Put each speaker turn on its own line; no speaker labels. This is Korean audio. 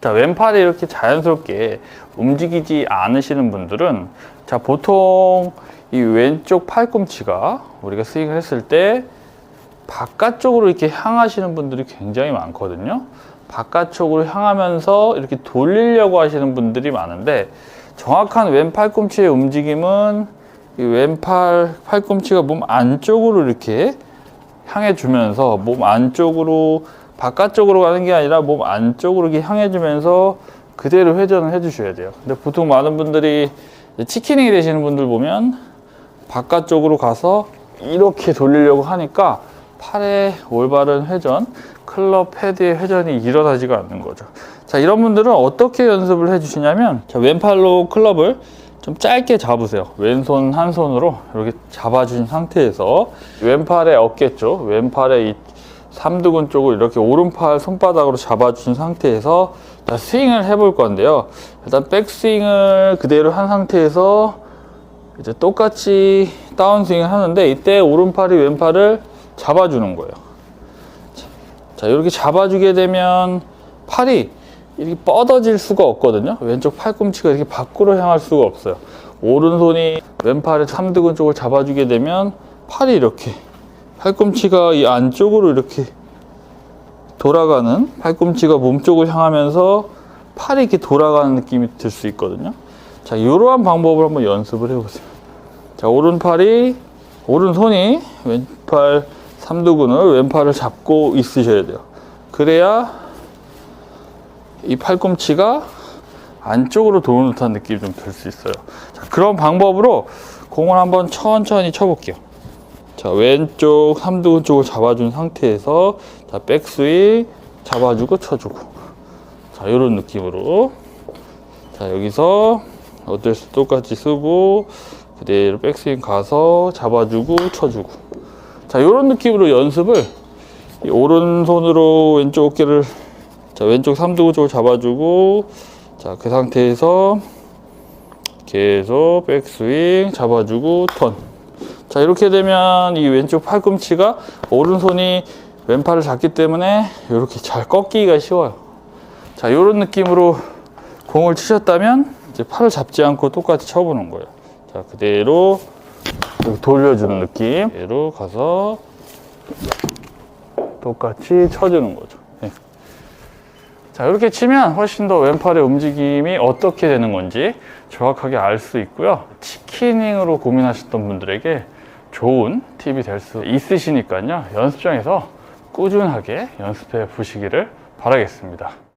자, 왼팔이 이렇게 자연스럽게 움직이지 않으시는 분들은 자, 보통 이 왼쪽 팔꿈치가 우리가 스윙을 했을 때 바깥쪽으로 이렇게 향하시는 분들이 굉장히 많거든요. 바깥쪽으로 향하면서 이렇게 돌리려고 하시는 분들이 많은데 정확한 왼 팔 꿈치의 움직임은 이 왼팔 팔꿈치가 몸 안쪽으로 이렇게 향해 주면서 몸 안쪽으로 바깥쪽으로 가는 게 아니라 몸 안쪽으로 이렇게 향해 주면서 그대로 회전을 해 주셔야 돼요. 근데 보통 많은 분들이 치킨이 되시는 분들 보면 바깥쪽으로 가서 이렇게 돌리려고 하니까 팔의 올바른 회전, 클럽 헤드의 회전이 일어나지가 않는 거죠. 자, 이런 분들은 어떻게 연습을 해 주시냐면, 자, 왼팔로 클럽을 좀 짧게 잡으세요. 왼손 한 손으로 이렇게 잡아준 상태에서 왼팔의 어깨 쪽, 왼팔의 이 삼두근 쪽을 이렇게 오른팔 손바닥으로 잡아준 상태에서 자, 스윙을 해볼 건데요. 일단 백스윙을 그대로 한 상태에서 이제 똑같이 다운스윙을 하는데 이때 오른팔이 왼팔을 잡아주는 거예요. 자, 자, 이렇게 잡아주게 되면 팔이 이렇게 뻗어질 수가 없거든요. 왼쪽 팔꿈치가 이렇게 밖으로 향할 수가 없어요. 오른손이 왼팔의 삼두근 쪽을 잡아주게 되면 팔이 이렇게 팔꿈치가 이 안쪽으로 이렇게 돌아가는 팔꿈치가 몸 쪽을 향하면서 팔이 이렇게 돌아가는 느낌이 들 수 있거든요. 자, 이러한 방법을 한번 연습을 해보세요. 자, 오른팔이, 오른손이 왼팔 삼두근을 왼팔을 잡고 있으셔야 돼요. 그래야 이 팔꿈치가 안쪽으로 도는 듯한 느낌이 좀 들 수 있어요. 자, 그런 방법으로 공을 한번 천천히 쳐볼게요. 자, 왼쪽 삼두근 쪽을 잡아준 상태에서 자, 백스윙 잡아주고 쳐주고. 자, 이런 느낌으로. 자, 여기서 어드레스 똑같이 쓰고 그대로 백스윙 가서 잡아주고 쳐주고. 자, 이런 느낌으로 연습을 이 오른손으로 왼쪽 어깨를 자, 왼쪽 삼두근 쪽을 잡아주고 자, 그 상태에서 계속 백스윙 잡아주고 턴. 자, 이렇게 되면 이 왼쪽 팔꿈치가 오른손이 왼팔을 잡기 때문에 이렇게 잘 꺾기가 쉬워요. 자, 이런 느낌으로 공을 치셨다면 이제 팔을 잡지 않고 똑같이 쳐보는 거예요. 자, 그대로 돌려주는 느낌. 그대로 가서 똑같이 쳐주는 거죠. 네. 자, 이렇게 치면 훨씬 더 왼팔의 움직임이 어떻게 되는 건지 정확하게 알 수 있고요. 치키닝으로 고민하셨던 분들에게 좋은 팁이 될 수 있으시니까요. 연습장에서 꾸준하게 연습해 보시기를 바라겠습니다.